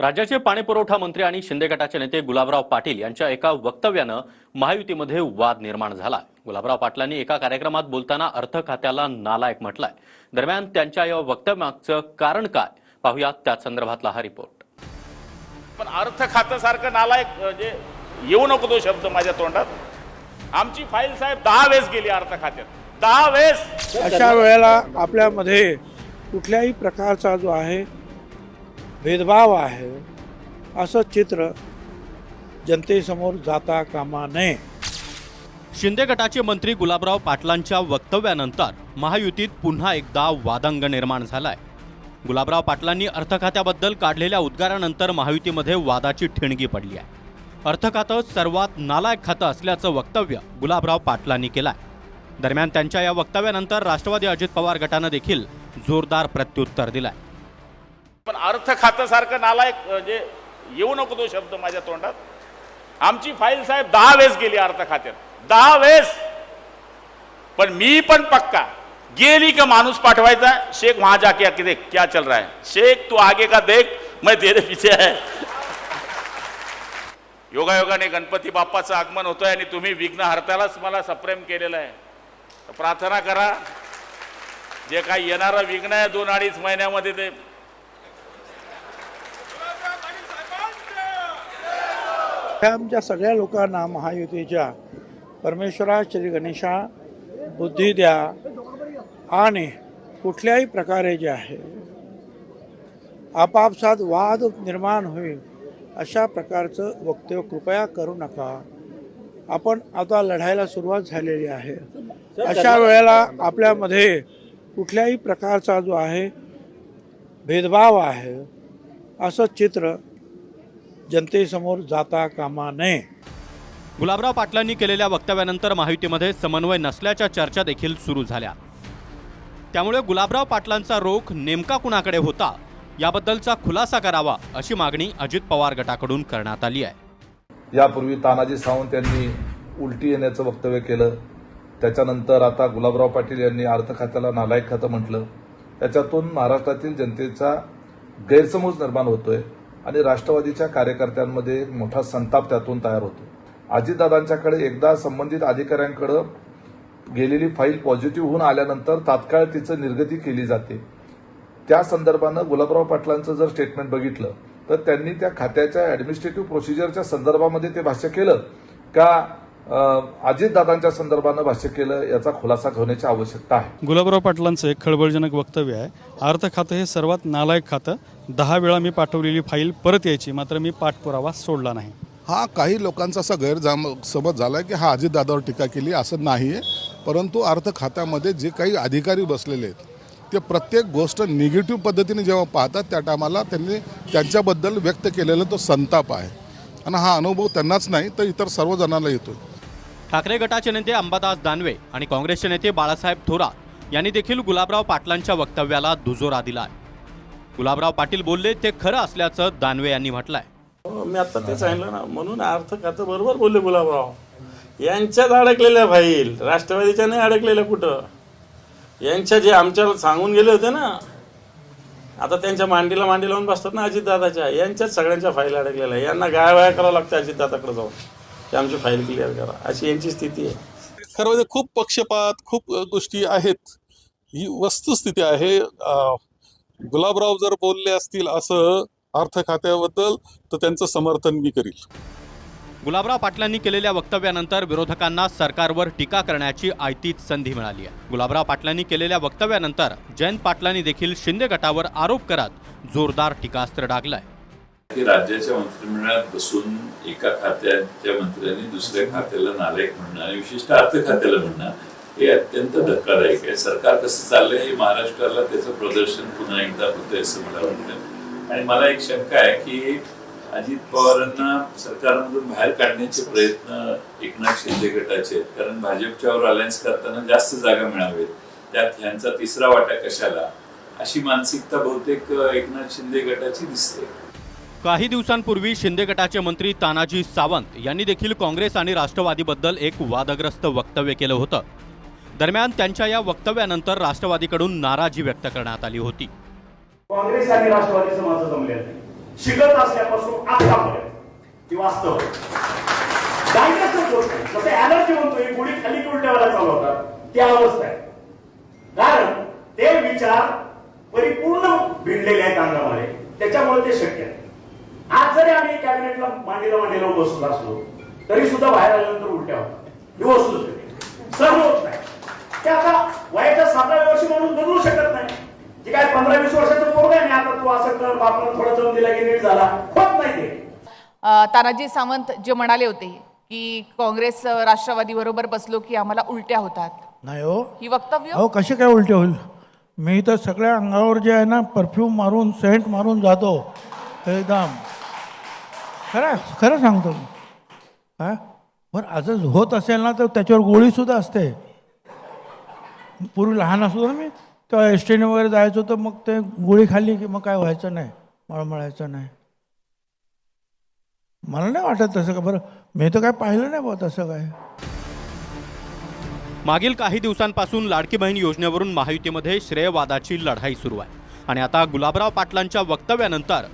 राज्याचे पाणीपुरवठा मंत्री आणि शिंदे गटाचे नेते गुलाबराव पाटील यांच्या एका वक्तव्यानं महायुतीमध्ये वाद निर्माण झाला. गुलाबराव पाटलांनी एका कार्यक्रमात बोलताना अर्थ खात्याला नालायक म्हटलाय. दरम्यान त्यांच्या या वक्तव्यामागचं कारण काय? पाहूया त्याच संदर्भातला हा रिपोर्ट. पण अर्थ खातं सारखं नालायक म्हणजे येऊ नको तो शब्द माझ्या तोंडात. आमची फाईल साहेब दहा वेळेस गेली अर्थ खात्यात. दहा वेळेस. अशा वेळेला आपल्यामध्ये कुठल्याही प्रकारचा जो आहे भेदभाव आहे असं चित्र जनतेसमोर जाता कामा नये. शिंदे गटाचे मंत्री गुलाबराव पाटलांच्या वक्तव्यानंतर महायुतीत पुन्हा एकदा वादंग निर्माण झालाय. गुलाबराव पाटलांनी अर्थखात्याबद्दल काढलेल्या उद्गारानंतर महायुतीमध्ये वादाची ठिणगी पडली आहे. अर्थखातं सर्वात नालायक खातं असल्याचं वक्तव्य गुलाबराव पाटलांनी केलंय. दरम्यान त्यांच्या या वक्तव्यानंतर राष्ट्रवादी अजित पवार गटानं देखील जोरदार प्रत्युत्तर दिलंय. पण अर्थ खातं सारखं नालायक म्हणजे येऊ नको तो शब्द माझ्या तोंडात. आमची फाईल साहेब दहा वेळेस गेली अर्थ खात्यात. दहा वेळेस. पण मी पण पक्का गेली का माणूस पाठवायचा? शेख वहां जाके आके देख क्या चल रहा है? शेख तू आगे का देख? मैं तेरे पीछे है. योगायोगाने गणपती बाप्पाचं आगमन होतोय आणि तुम्ही विघ्न हरतालाच मला सप्रेम केलेलं आहे. प्रार्थना करा. जे काही येणारं विघ्न आहे दोन अडीच महिन्यामध्ये ते आमच्या सगळ्या लोकांना महायुतीच्या परमेश्वरा श्री गणेशा बुद्धी द्या आणि कुठल्याही प्रकारे जे आहे आपापसात वाद निर्माण होईल अशा प्रकारचं वक्तव्य कृपया करू नका. आपण आता लढायला सुरुवात झालेली आहे. अशा वेळेला आपल्यामध्ये कुठल्याही प्रकारचा जो आहे भेदभाव आहे असं चित्र जनतेसमोर जाता कामा नये. गुलाबराव पाटलांनी केलेल्या वक्तव्यानंतर महायुतीमध्ये समन्वय नसल्याच्या चर्चा देखील सुरू झाल्या. त्यामुळे गुलाबराव पाटलांचा रोख नेमका कुणाकडे होता याबद्दलचा खुलासा करावा अशी मागणी अजित पवार गटाकडून करण्यात आली आहे. यापूर्वी तानाजी सावंत यांनी उलटी येण्याचं वक्तव्य केलं. त्याच्यानंतर आता गुलाबराव पाटील यांनी अर्थ खात्याला नालायक खातं म्हटलं. त्याच्यातून महाराष्ट्रातील जनतेचा गैरसमज निर्माण होतोय. आणि राष्ट्रवादीच्या कार्यकर्त्यांमध्ये मोठा संताप त्यातून तयार होतो. अजितदादांच्याकडे एकदा संबंधित अधिकाऱ्यांकडे गेलेली फाईल पॉझिटिव्ह होऊन आल्यानंतर तात्काळ तिचं निर्गती केली जाते. त्या संदर्भानं गुलाबराव पाटलांचं जर स्टेटमेंट बघितलं तर त्यांनी त्या खात्याच्या ऍडमिनिस्ट्रेटिव्ह प्रोसिजरच्या संदर्भामध्ये ते भाष्य केलं का अजितदादांच्या संदर्भानं भाष्य केलं याचा खुलासा होण्याची आवश्यकता आहे. गुलाबराव पाटलांचं एक खळबळजनक वक्तव्य आहे. अर्थ खातं हे सर्वात नालायक खातं. दहा वेळा मी पाठवलेली फाईल परत यायची मात्र मी पाठपुरावा सोडला नाही. हा काही लोकांचा असा गैरजाम समज झाला की हा अजितदादावर टीका केली असं नाही आहे परंतु अर्थ खात्यामध्ये जे काही अधिकारी बसलेले आहेत ते प्रत्येक गोष्ट निगेटिव्ह पद्धतीने जेव्हा पाहतात त्या टायमाला त्यांनी त्यांच्याबद्दल व्यक्त केलेला तो संताप आहे. आणि हा अनुभव त्यांनाच नाही तर इतर सर्वजणांना येतो ठाकरे गटाचे नेते अंबादास दानवे आणि काँग्रेसचे नेते बाळासाहेब थोरात यांनी देखील गुलाबराव पाटलांच्या वक्तव्याला दुजोरा दिलाय. गुलाबराव पाटील बोलले ते खरं असल्याचं दानवे यांनी म्हटलंय. हो, मी आता ते सांगितलं ना म्हणून अर्थ खातं बरोबर बोलले गुलाबराव. यांच्यात अडकलेल्या फाईल राष्ट्रवादीच्या नाही अडकलेल्या कुठं? यांच्या जे आमच्याला सांगून गेले होते ना आता त्यांच्या मांडीला मांडी लावून बसतात ना अजितदादाच्या यांच्याच सगळ्यांच्या फाईल अडकलेल्या यांना गाय वाया करावं लागतं अजितदादाकडे जाऊन. की आमची फाईल क्लिअर करा. अशी यांची स्थिती आहे. खरं म्हणजे खूप पक्षपात खूप गोष्टी आहेत. ही वस्तुस्थिती आहे. गुलाबराव जर बोलले असतील असं अर्थ खात्याबद्दल तर त्यांचं समर्थन मी करील. गुलाबराव पाटलांनी केलेल्या वक्तव्यानंतर विरोधकांना सरकारवर टीका करण्याची आयतीच संधी मिळाली आहे. गुलाबराव पाटलांनी केलेल्या वक्तव्यानंतर जयंत पाटलांनी देखील शिंदे गटावर आरोप करत जोरदार टीकास्त्र डागलाय. की राज्याच्या मंत्रिमंडळात बसून एका खात्याच्या मंत्र्यांनी दुसऱ्या खात्याला नालायक म्हणणं आणि विशिष्ट अर्थ खात्याला म्हणणं हे अत्यंत धक्कादायक आहे. सरकार कसं चाललंय हे महाराष्ट्राला त्याचं प्रदर्शन पुन्हा एकदा होतंय असं मला वाटतं. आणि मला एक शंका आहे की अजित पवारांना सरकारमधून बाहेर काढण्याचे प्रयत्न एकनाथ शिंदे गटाचे आहेत. कारण भाजपच्यावर अलायन्स करताना जास्त जागा मिळावेत. त्यात ह्यांचा तिसरा वाटा कशाला? अशी मानसिकता बहुतेक एकनाथ शिंदे गटाची दिसते. काही दिवसांपूर्वी शिंदे गटाचे मंत्री तानाजी सावंत यांनी देखील काँग्रेस आणि राष्ट्रवादीबद्दल एक वादग्रस्त वक्तव्य केलं होतं. दरम्यान त्यांच्या या वक्तव्यानंतर राष्ट्रवादीकडून नाराजी व्यक्त करण्यात आली होती. काँग्रेस आणि राष्ट्रवादीचं माझं जमले शिकत असल्यापासून आतापर्यंत ती वास्तव आहे. डायग्नोसिस होत नाही जसं ऍलर्जी म्हणतोय गोळी खाली की उलट्या वेळा चालू होतात. ती अवस्था आहे. कारण ते विचार परिपूर्ण भिडलेले आहेत अंगामध्ये. त्याच्यामुळे ते शक्य आहे. आज जरी आम्ही कॅबिनेटला मांडीला मांडीला बसलो असलो तरी सुद्धा बाहेर आल्यानंतर उलट्या होतात. ही सहन होत नाही. ते आता वयाच्या सातव्या वर्षी म्हणून बदलू शकत नाही. जे काय पंधरा वीस वर्षाचं पोरग आहे आता तू असं कर बापाला थोडा जाऊन दिला की नीट झाला. होत नाही ते. अ, तानाजी सावंत जे म्हणाले होते की काँग्रेस राष्ट्रवादी बरोबर बसलो की आम्हाला उलट्या होतात. नाही हो. ही वक्तव्य? अहो कसे काय उलटे होईल? मी तर सगळ्या अंगावर जे आहे ना परफ्यूम मारून सेंट मारून जातो. एकदम खरं खरं सांगतो मी. हा बरं होत असेल ना तर त्याच्यावर गोळीसुद्धा असते. पूर्वी लहान असतो ना मी तेव्हा एस टीने वगैरे जायचो तर मग ते गोळी खाल्ली की मग काय व्हायचं नाही मळमळायचं नाही. मला नाही वाटत तसं का बरं मी तर काय पाहिलं नाही बुवा तसं काय. मागील काही दिवसांपासून लाडकी बहीण योजनेवरून महायुतीमध्ये श्रेयवादाची लढाई सुरू आहे. आणि आता गुलाबराव पाटलांच्या वक्तव्यानंतर